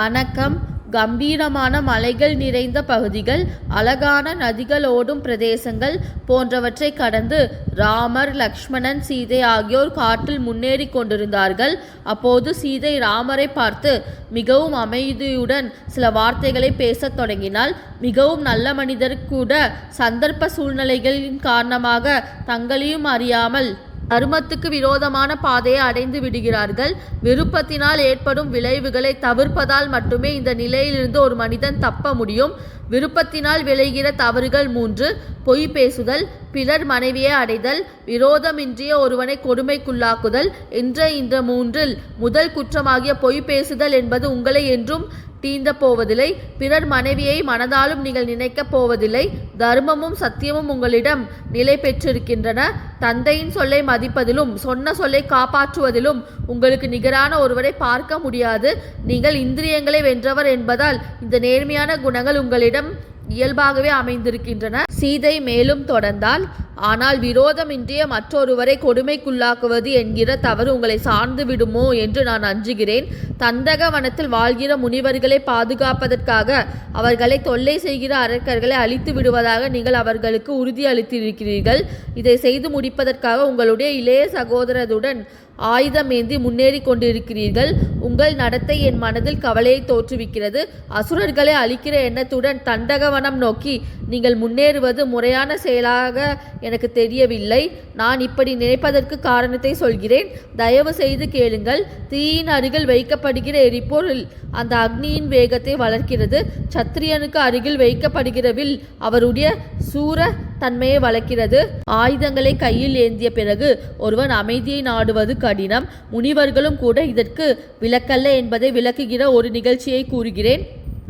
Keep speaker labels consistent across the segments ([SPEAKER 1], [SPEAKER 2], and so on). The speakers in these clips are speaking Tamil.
[SPEAKER 1] வணக்கம். கம்பீரமான மலைகள் நிறைந்த பகுதிகள் அழகான நதிகள் ஓடும் பிரதேசங்கள் போன்றவற்றை கடந்து ராமர் லக்ஷ்மணன் சீதை ஆகியோர் காட்டில் முன்னேறி கொண்டிருந்தார்கள். அப்போது சீதை ராமரை பார்த்து மிகவும் அமைதியுடன் சில வார்த்தைகளை பேசத் தொடங்கினால் மிகவும் நல்ல மனிதர் கூட சந்தர்ப்ப சூழ்நிலைகளின் காரணமாக தங்களையும் அறியாமல் தர்மத்துக்கு விரோதமான பாதையை அடைந்து விடுகிறார்கள். விருப்பத்தினால் ஏற்படும் விளைவுகளை தவிர்ப்பதால் மட்டுமே இந்த நிலையிலிருந்து ஒரு மனிதன் தப்ப முடியும். விருப்பத்தினால் விளைகிற தவறுகள் மூன்று. பொய் பேசுதல் பிறர் மனைவியை அடைதல் விரோதமின்றிய ஒருவனை கொடுமைக்குள்ளாக்குதல் என்ற இந்த மூன்றில். முதல் குற்றமாகிய பொய் பேசுதல் என்பது உங்களை என்றும் தீந்த போவதில்லை. பிறர் மனைவியை மனதாலும் நீங்கள் நினைக்கப் போவதில்லை. தர்மமும் சத்தியமும் உங்களிடம் நிலை பெற்றிருக்கின்றன. தந்தையின் சொல்லை மதிப்பதிலும் சொன்ன சொல்லை காப்பாற்றுவதிலும் உங்களுக்கு நிகரான ஒருவரை பார்க்க முடியாது. நீங்கள் இந்திரியங்களை வென்றவர் என்பதால் இந்த நேர்மையான குணங்கள் உங்களிடம் இயல்பாகவே அமைந்திருக்கின்றன. சீதை மேலும் தொடர்ந்தால் ஆனால் விரோதமின்றிய மற்றொருவரை கொடுமைக்குள்ளாக்குவது என்கிற தவறு உங்களை சார்ந்து விடுமோ? என்று நான் அஞ்சுகிறேன். தந்தக வனத்தில் வாழ்கிற முனிவர்களை பாதுகாப்பதற்காக அவர்களை தொல்லை செய்கிற அரக்கர்களை அழித்து விடுவதாக நீங்கள் அவர்களுக்கு உறுதி அளித்திருக்கிறீர்கள். இதை செய்து முடிப்பதற்காக உங்களுடைய இளைய சகோதரருடன் ஆயுதம் ஏந்தி முன்னேறி கொண்டிருக்கிறீர்கள். உங்கள் நடத்தை என் மனதில் கவலையை தோற்றுவிக்கிறது. அசுரர்களை அழிக்கிற எண்ணத்துடன் தண்டகவனம் நோக்கி நீங்கள் முன்னேறுவது முறையான செயலாக எனக்கு தெரியவில்லை. நான் இப்படி நினைப்பதற்கு காரணத்தை சொல்கிறேன். தயவு செய்து கேளுங்கள். தீயின் அருகில் வைக்கப்படுகிற எரிபொருள் அந்த அக்னியின் வேகத்தை வளர்க்கிறது. சத்திரியனுக்கு அருகில் வைக்கப்படுகிற வில் அவருடைய சூர தன்மையை வளர்க்கிறது. ஆயுதங்களை கையில் ஏந்திய பிறகு ஒருவன் அமைதியை நாடுவது கடினம். முனிவர்களும் கூட இதற்கு விளக்கல்ல என்பதை விளக்குகிற ஒரு நிகழ்ச்சியை கூறுகிறேன்.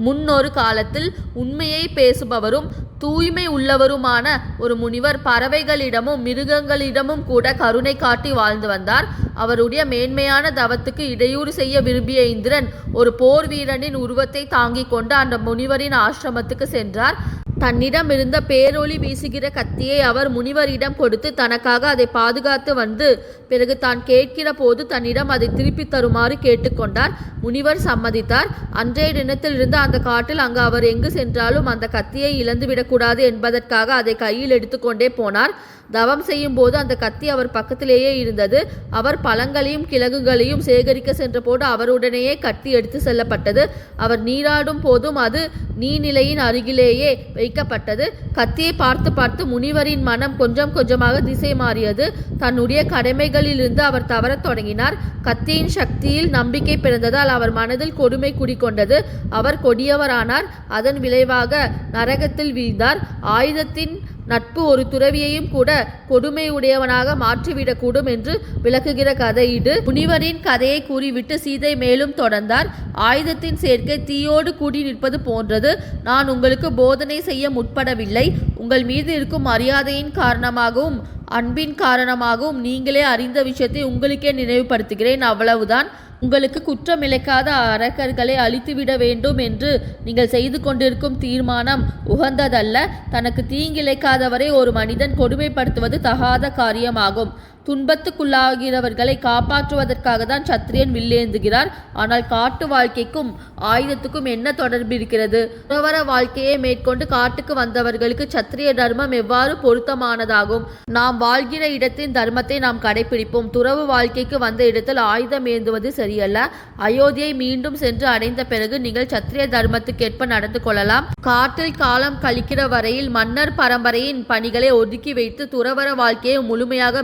[SPEAKER 1] முன்னொரு காலத்தில் உண்மையை பேசுபவரும் தூய்மை உள்ளவருமான ஒரு முனிவர் பறவைகளிடமும் மிருகங்களிடமும் கூட கருணை காட்டி வாழ்ந்து வந்தார். அவருடைய மேன்மையான தவத்துக்கு இடையூறு செய்ய விரும்பிய இந்திரன் ஒரு போர் வீரனின் உருவத்தை தாங்கிக் கொண்டு அந்த முனிவரின் ஆசிரமத்துக்கு சென்றார். தன்னிடம் இருந்த பேரொளி வீசுகிற கத்தியை அவர் முனிவரிடம் கொடுத்து தனக்காக அதை பாதுகாத்து வந்து பிறகு தான் கேட்கிற போது தன்னிடம் அதை திருப்பி தருமாறு கேட்டுக்கொண்டார். முனிவர் சம்மதித்தார். அன்றைய தினத்தில் இருந்து அந்த காட்டில் அங்கு அவர் எங்கு சென்றாலும் அந்த கத்தியை இழந்துவிடக்கூடாது என்பதற்காக அதை கையில் எடுத்துக்கொண்டே போனார். தவம் செய்யும் போது அந்த கத்தி அவர் பக்கத்திலேயே இருந்தது. அவர் பழங்களையும் கிழங்குகளையும் சேகரிக்க சென்றபோது அவருடனேயே கத்தி எடுத்து செல்லப்பட்டது. அவர் நீராடும் போதும் அது நீர்நிலையின் அருகிலேயே வைக்கப்பட்டது. கத்தியை பார்த்து பார்த்து முனிவரின் மனம் கொஞ்சம் கொஞ்சமாக திசை மாறியது. தன்னுடைய கடமைகளிலிருந்து அவர் தவறத் தொடங்கினார். கத்தியின் சக்தியில் நம்பிக்கை பிறந்ததால் அவர் மனதில் கொடுமை குடிக்கொண்டது அவர் கொடியவரானார். அதன் விளைவாக நரகத்தில் வீழ்ந்தார். ஆயுதத்தின் நட்பு ஒரு துறவியையும் கூட கொடுமையுடையவனாக மாற்றிவிடக்கூடும் என்று விளக்குகிற கதையீடு முனிவரின் கதையை கூறிவிட்டு சீதை மேலும் தொடர்ந்தார். ஆயுதத்தின் சேர்க்கை தீயோடு கூடி நிற்பது போன்றது. நான் உங்களுக்கு போதனை செய்ய முற்படவில்லை. உங்கள் மீது இருக்கும் மரியாதையின் காரணமாகவும் அன்பின் காரணமாகவும் நீங்களே அறிந்த விஷயத்தை உங்களுக்கே நினைவுபடுத்துகிறேன். அவ்வளவுதான். உங்களுக்கு குற்றம் இழைக்காத அரக்கர்களை அழித்துவிட வேண்டும் என்று நீங்கள் செய்து கொண்டிருக்கும் தீர்மானம் உகந்ததல்ல. தனக்கு தீங்கிழைக்காதவரை ஒரு மனிதன் கொடுமைப்படுத்துவது தகாத காரியமாகும். துன்பத்துக்குள்ளாகிறவர்களை காப்பாற்றுவதற்காக தான் சத்திரியன் வில்லேந்துகிறார் ஆனால் காட்டு வாழ்க்கைக்கும் ஆயுதத்துக்கும் என்ன தொடர்பு இருக்கிறது? துறவர வாழ்க்கையை மேற்கொண்டு காட்டுக்கு வந்தவர்களுக்கு சத்திரிய தர்மம் எவ்வாறு பொருத்தமானதாகும்? நாம் வாழ்கிற இடத்தின் தர்மத்தை நாம் கடைபிடிப்போம். துறவு வாழ்க்கைக்கு வந்த இடத்தில் ஆயுதம் ஏந்துவது சரியல்ல. அயோத்தியை மீண்டும் சென்று அடைந்த பிறகு நீங்கள் சத்திரிய தர்மத்துக்கேற்ப நடந்து கொள்ளலாம். காட்டில் காலம் கழிக்கிற வரையில் மன்னர் பரம்பரையின் பணிகளை ஒதுக்கி வைத்து துறவர வாழ்க்கையை முழுமையாக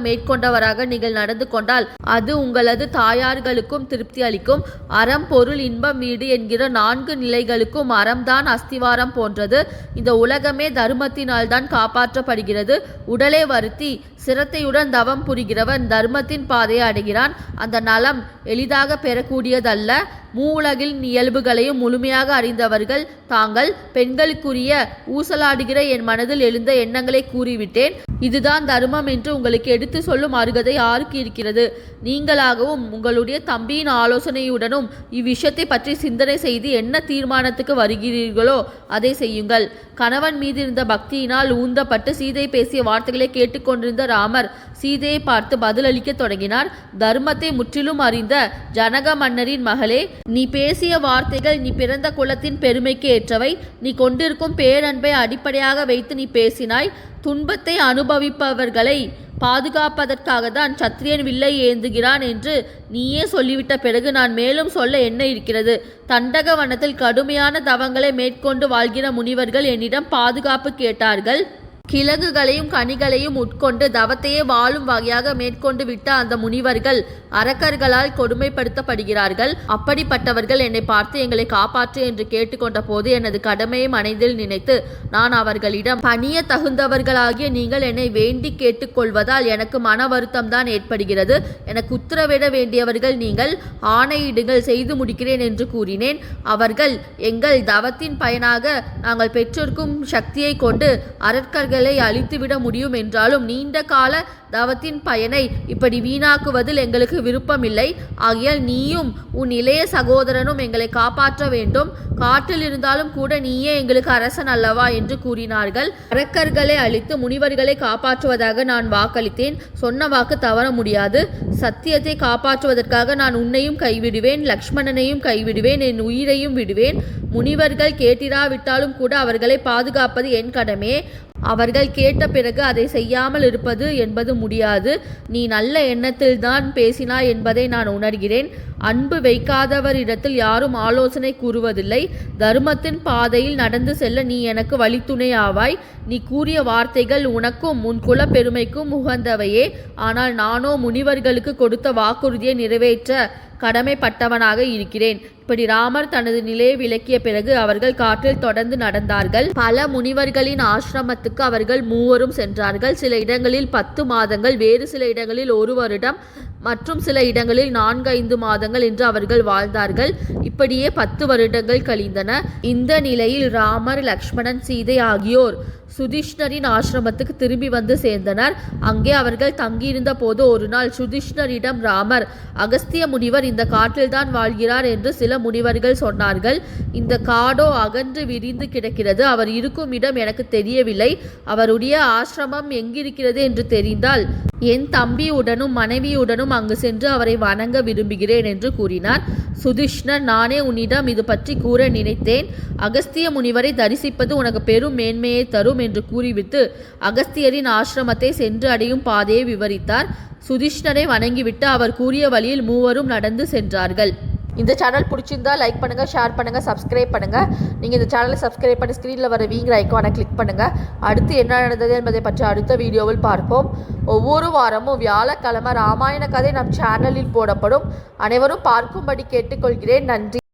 [SPEAKER 1] மேற்கொண்டவராக நீங்கள் நடந்து கொண்டால் அது உங்களது தாயார்களுக்கும் திருப்தி அளிக்கும். அறம் பொருள் இன்பம் வீடு என்கிற நான்கு நிலைகளுக்கும் அறம்தான் அஸ்திவாரம் போன்றது. இந்த உலகமே தர்மத்தினால் தான் காப்பாற்றப்படுகிறது. உடலை வருத்தி சிரத்தையுடன் தவம் புரிகிறவன் தர்மத்தின் பாதையை அடைகிறான். அந்த நலம் எளிதாக பெறக்கூடியதல்ல. மூலகின் இயல்புகளையும் முழுமையாக அறிந்தவர்கள் தாங்கள் பெண்களுக்குரிய ஊசலாடுகிற என் மனதில் எழுந்த எண்ணங்களை கூறிவிட்டேன். இதுதான் தர்மம் என்று உங்களுக்கு எடுத்து சொல்லும் அருகதை யாருக்கு இருக்கிறது? நீங்களாகவும் உங்களுடைய தம்பியின் ஆலோசனையுடனும் இவ்விஷயத்தை பற்றி சிந்தனை செய்து என்ன தீர்மானத்துக்கு வருகிறீர்களோ அதை செய்யுங்கள். கணவன் மீது இருந்த பக்தியினால் ஊந்தப்பட்டு சீதை பேசிய வார்த்தைகளை கேட்டுக்கொண்டிருந்த ராமர் சீதையை பார்த்து பதிலளிக்க தொடங்கினார். தர்மத்தை முற்றிலும் அறிந்த ஜனக மன்னரின் மகளே நீ பேசிய வார்த்தைகள் நீ பிறந்த குலத்தின் பெருமைக்கு ஏற்றவை. நீ கொண்டிருக்கும் பேரன்பை அடிப்படையாக வைத்து நீ பேசினாய். துன்பத்தை அனுபவிப்பவர்களை பாதுகாப்பதற்காக தான் சத்திரியன் வில்லை ஏந்துகிறான் என்று நீயே சொல்லிவிட்ட பிறகு நான் மேலும் சொல்ல என்ன இருக்கிறது? தண்டக வனத்தில் கடுமையான தவங்களை மேற்கொண்டு வாழ்கிற முனிவர்கள் என்னிடம் பாதுகாப்பு கேட்டார்கள். கிழங்குகளையும் கனிகளையும் உட்கொண்டு தவத்தையே வாழும் வகையாக மேற்கொண்டு விட்ட அந்த முனிவர்கள் அரக்கர்களால் கொடுமைப்படுத்தப்படுகிறார்கள். அப்படிப்பட்டவர்கள் என்னை பார்த்து எங்களை காப்பாற்று என்று கேட்டுக்கொண்ட போது எனது கடமையை மனதில் நினைத்து நான் அவர்களிடம் பணிய தகுந்தவர்களாகிய நீங்கள் என்னை வேண்டி கேட்டுக்கொள்வதால் எனக்கு மன வருத்தம் தான் ஏற்படுகிறது. எனக்கு உத்தரவிட வேண்டியவர்கள் நீங்கள் ஆணையிடுங்கள் செய்து முடிக்கிறேன் என்று கூறினேன். அவர்கள் எங்கள் தவத்தின் பயனாக நாங்கள் பெற்றிருக்கும் சக்தியை கொண்டு அரக்கர்கள் உயிர்களை அழித்துவிட முடியும் என்றாலும் நீண்ட கால தவத்தின் பயனை இப்படி வீணாக்குவதில் எங்களுக்கு விருப்பமில்லை. ஆகையால் நீயும் உன் இளைய சகோதரனும் எங்களை காப்பாற்ற வேண்டும். காட்டில் இருந்தாலும் கூட நீயே எங்களுக்கு அரசன் அல்லவா என்று கூறினார்கள். அரக்கர்களை அழித்து முனிவர்களை காப்பாற்றுவதாக நான் வாக்களித்தேன். சொன்ன வாக்கு தவற முடியாது. சத்தியத்தை காப்பாற்றுவதற்காக நான் உன்னையும் கைவிடுவேன் லக்ஷ்மணனையும் கைவிடுவேன் என் உயிரையும் விடுவேன். முனிவர்கள் கேட்டிராவிட்டாலும் கூட அவர்களை பாதுகாப்பது என் கடமே. அவர்கள் கேட்ட பிறகு அதை செய்யாமல் இருப்பது என்பது முடியாது. நீ நல்ல எண்ணத்தில் தான் பேசினாய் என்பதை நான் உணர்கிறேன். அன்பு வைக்காதவரிடத்தில் யாரும் ஆலோசனை கூறுவதில்லை. தர்மத்தின் பாதையில் நடந்து செல்ல நீ எனக்கு வழித்துணை ஆவாய். நீ கூறிய வார்த்தைகள் உனக்கும் உன் குல பெருமைக்கும் உகந்தவையே. ஆனால் நானோ முனிவர்களுக்கு கொடுத்த வாக்குறுதியை நிறைவேற்ற கடமைப்பட்டவனாக இருக்கிறேன். இப்படி ராமர் தனது நிலையை விளக்கிய பிறகு அவர்கள் காற்றில் தொடர்ந்து நடந்தார்கள். பல முனிவர்களின் ஆசிரமத்துக்கு அவர்கள் மூவரும் சென்றார்கள். சில இடங்களில் பத்து மாதங்கள் வேறு சில இடங்களில் ஒரு வருடம் மற்றும் சில இடங்களில் நான்கு ஐந்து மாதங்கள் என்று அவர்கள் வாழ்ந்தார்கள். இப்படியே பத்து வருடங்கள் கழிந்தன. இந்த நிலையில் ராமர் லக்ஷ்மணன் சீதை ஆகியோர் சுதிஷ்ணரின் ஆசிரமத்துக்கு திரும்பி வந்து சேர்ந்தனர். அங்கே அவர்கள் தங்கியிருந்த போது ஒரு நாள் சுதிஷ்ணரிடம் ராமர் அகஸ்திய முனிவர் இந்த காட்டில்தான் வாழ்கிறார் என்று சில முனிவர்கள் சொன்னார்கள். இந்த காடோ அகன்று விரிந்து கிடக்கிறது. அவர் இருக்கும் இடம் எனக்கு தெரியவில்லை. அவருடைய ஆசிரமம் எங்கிருக்கிறது என்று தெரிந்தால் என் தம்பியுடனும் மனைவியுடனும் அங்கு சென்று அவரை வணங்க விரும்புகிறேன் என்று கூறினார். சுதிஷ்ணர் நானே உன்னிடம் இது பற்றி கூற நினைத்தேன். அகஸ்திய முனிவரை தரிசிப்பது உனக்கு பெரும் மேன்மையை தரும். என்று கூறிவிட்டு அகஸ்தியரின் ஆசிரமத்தை சென்று அடையும் பாதையை விவரித்தார். சுதிஷ்ணரை வணங்கிவிட்டு அவர் கூறிய வழியில் மூவரும் நடந்து சென்றார்கள். இந்த சேனல் பிடிச்சிருந்தா லைக் பண்ணுங்கள் ஷேர் பண்ணுங்கள் சப்ஸ்கிரைப் பண்ணுங்கள் நீங்கள் இந்த சேனலை சப்ஸ்கிரைப் பண்ணி ஸ்க்ரீனில் வர வீங்கிற ஐக்கானை கிளிக் பண்ணுங்கள் அடுத்து என்ன நடந்தது என்பதை பற்றி அடுத்த வீடியோவில் பார்ப்போம். ஒவ்வொரு வாரமும் வியாழக்கிழமை ராமாயண கதை நம் சேனலில் போடப்படும். அனைவரும் பார்க்கும்படி கேட்டுக்கொள்கிறேன். நன்றி.